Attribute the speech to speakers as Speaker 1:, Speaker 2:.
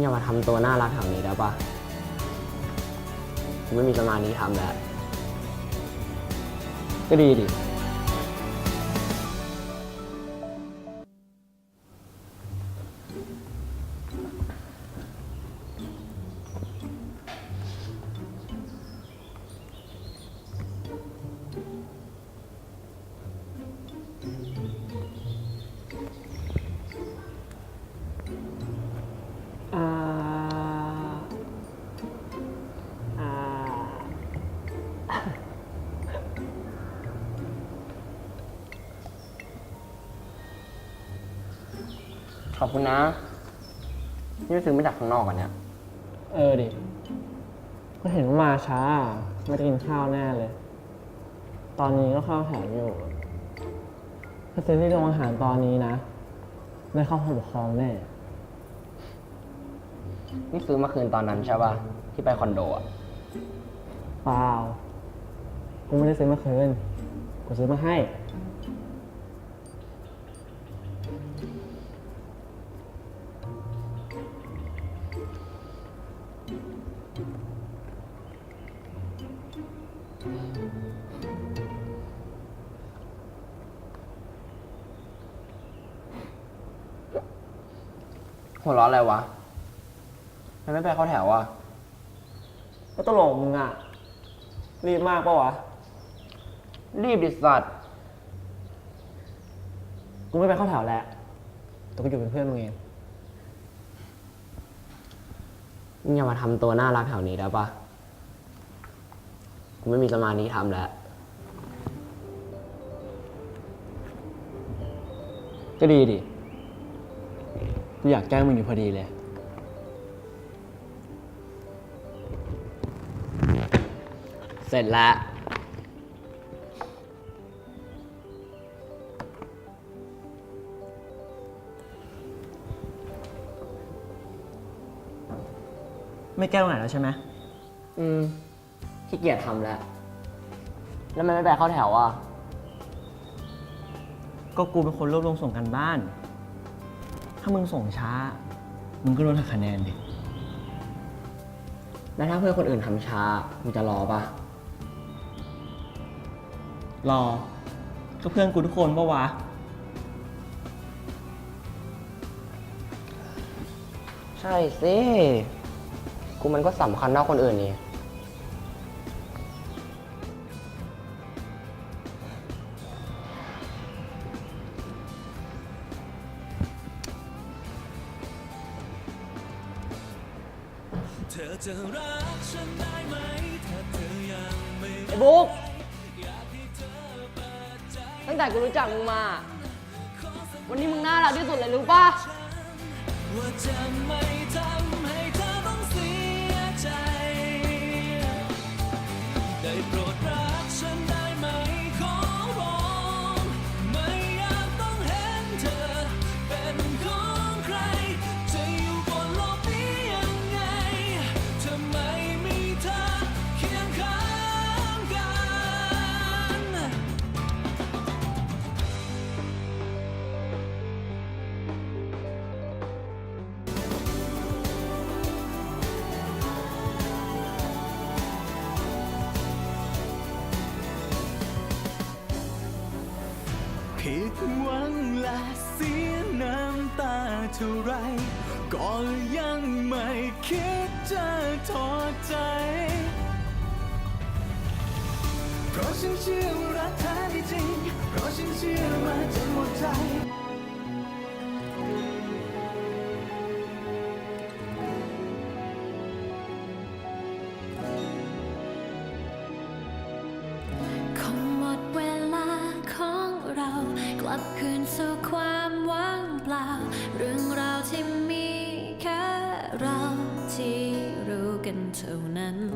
Speaker 1: อย่ามาทำตัวน่ารักแถวนี้ได้ปะไม่มีสมาธิทำแล้ว
Speaker 2: ก็ดีดิ
Speaker 1: ขอบคุณนะ นี่ไปซื้อมาจากข้างนอกอันเนี้ย
Speaker 2: เออดิก็เห็นว่ามาช้า ไม่ได้กินข้าวแน่เลย ตอนนี้ก็เข้าแถวอยู่ถ้าซื้อที่โรงอาหารตอนนี้นะ ได้เข้าห้องปกครองแน่
Speaker 1: นี่ซื้อมาคืนตอนนั้นใช่ป่ะ ที่ไปคอนโดอะ
Speaker 2: เปล่า กูไม่ได้ซื้อมาคืน กูซื้อมาให้
Speaker 1: หัวเร้อนอะไรวะทำไมไม่ไปเข้าแถวอะ
Speaker 2: ก็ตลกมึงอะ รีบมากปะวะ
Speaker 1: รีบดิสัตว์
Speaker 2: กูไม่ไปเข้าแถวแล้วแต่กูอยู่เป็นเพื่อนมึงเอง
Speaker 1: มึงอย่ามาทำตัวน่ารักแถวนี้ได้ปะกู ไม่มีสมาธิทำแล้ว
Speaker 2: ก็ดีดิ กูอยากแกล้งมึงอยู่พอดีเลย
Speaker 1: เสร็จแล้ว
Speaker 2: ไม่แก้ตรงไหนแล้วใช่ไหม
Speaker 1: อืม ขี้เกียจทำแล้ว แล้วทำไมไม่ไปเข้าแถวอะ
Speaker 2: ก็กูเป็นคนรวบรวมส่งกันบ้าน ถ้ามึงส่งช้า มึงก็โดนหักคะแนนดิ
Speaker 1: แล้วถ้าเพื่อนคนอื่นทำช้ามึงจะรอปะ
Speaker 2: รอ ก็เพื่อนกูทุกคนปะวะ
Speaker 1: ใช่สิ กูมันก็สำคัญเท่าคนอื่นนี่
Speaker 3: ไอ้
Speaker 1: บุ๊กตั้งแต่กูรู้จักมึงมา วันนี้มึงน่ารักที่สุดเลยรู้ปะ
Speaker 3: ผิดหวังและเสียน้ำตาเท่าไร ก็ยังไม่คิดจะทอดใจ เพราะฉันเชื่อว่ารักแท้จริง เพราะฉันเชื่อมาจนหมดใจ
Speaker 4: ลับคืนสู่ความว่างเปล่า เรื่องราวที่มีแค่เราที่รู้กันเท่านั้นมัน